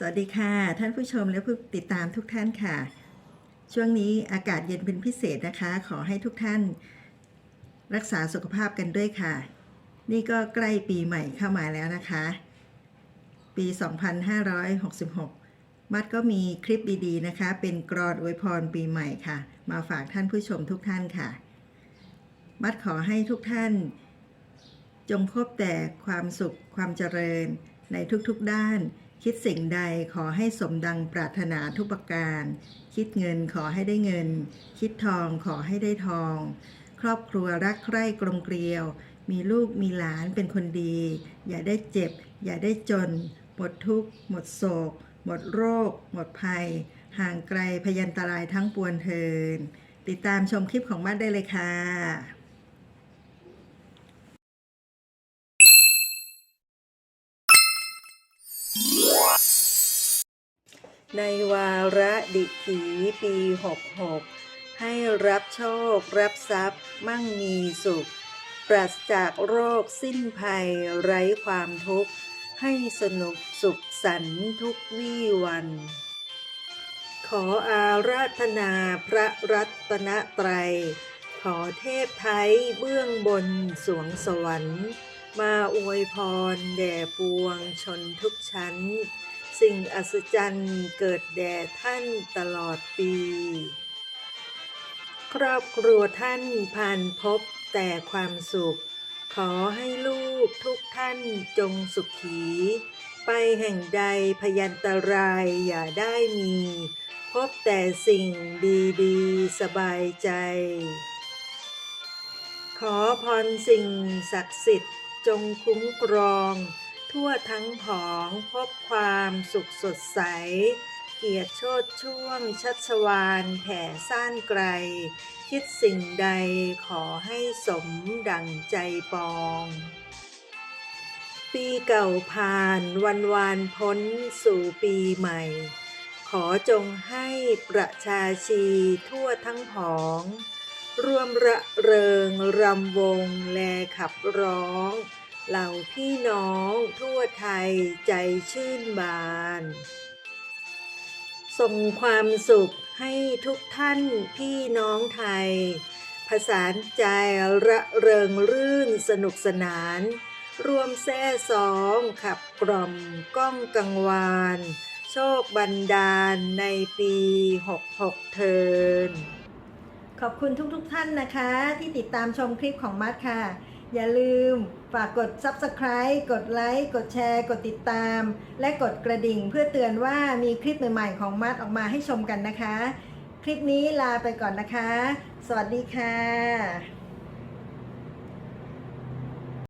สวัสดีค่ะ ท่านผู้ชมและผู้ติดตามทุกท่านค่ะ ช่วงนี้อากาศเย็นเป็นพิเศษนะคะ ขอให้ทุกท่าน รักษาสุขภาพกันด้วยค่ะ นี่ก็ใกล้ปีใหม่เข้ามาแล้วนะคะ ปี 2566 มัดก็มีคลิปดีๆนะคะ เป็นกรอนอวยพรปีใหม่ค่ะ มาฝากท่านผู้ชมทุกท่านค่ะ มัดขอให้ทุกท่าน จงพบแต่ความสุขความเจริญในทุกๆด้าน คิดสิ่งใดขอให้สมดังปรารถนาทุกประการ คิดเงินขอให้ได้เงิน คิดทองขอให้ได้ทอง ครอบครัวรักใคร่กลมเกลียว มีลูกมีหลานเป็นคนดี อย่าได้เจ็บ อย่าได้จน หมดทุกข์ หมดโศก หมดโรค หมดภัย ห่างไกลพยันตรายทั้งปวงเทิน ติดตามชมคลิปของมัดได้เลยค่ะ ในวาระดิถีปี 66 ให้รับโชครับทรัพย์ มั่งมีสุข ปราศจากโรคสิ้นภัยไร้ความทุกข์ ให้สนุกสุขสันทุกวี่วัน ขออาราธนาพระรัตนตรัย ขอเทพไทยเบื้องบนสวงสวรรค์ มาอวยพรแด่ปวงชนทุกชั้น สิ่งอัศจรรย์เกิดแด่ท่านตลอดปี ครอบครัวท่านผ่านพบแต่ความสุข ขอให้ลูกทุกท่านจงสุขี ไปแห่งใดพยันตรายอย่าได้มี พบแต่สิ่งดีๆ สบายใจ ขอพรสิ่งศักดิ์สิทธิ์จงคุ้มครอง ทั่วทั้งผองพบความสุขสดใส เกียรติโชดช่วง ชัชวานแผ่ซ่านไกล คิดสิ่งใดขอให้สมดังใจปอง ปีเก่าผ่านวันวานพ้นสู่ปีใหม่ ขอจงให้ประชาชีทั่วทั้งผองร่วมระเริงรำวง แลขับร้อง เหล่าพี่น้องทั่วไทยใจชื่นบาน ส่งความสุขให้ทุกท่านพี่น้องไทย ผสานใจระเริงรื่นสนุกสนาน ร่วมแซ่ซองขับกล่อมก้องกังวาน โชคบันดาลในปี 66 เทินขอบคุณทุกๆทท่านนะคะ ที่ติดตามชมคลิปของมัดค่ะ อย่าลืมฝากกด Subscribe กดไลค์กดแชร์ กดติดตาม และกดกระดิ่งเพื่อเตือนว่ามีคลิปใหม่ๆของมัดออกมาให้ชมกันนะคะ คลิปนี้ลาไปก่อนนะคะ สวัสดีค่ะ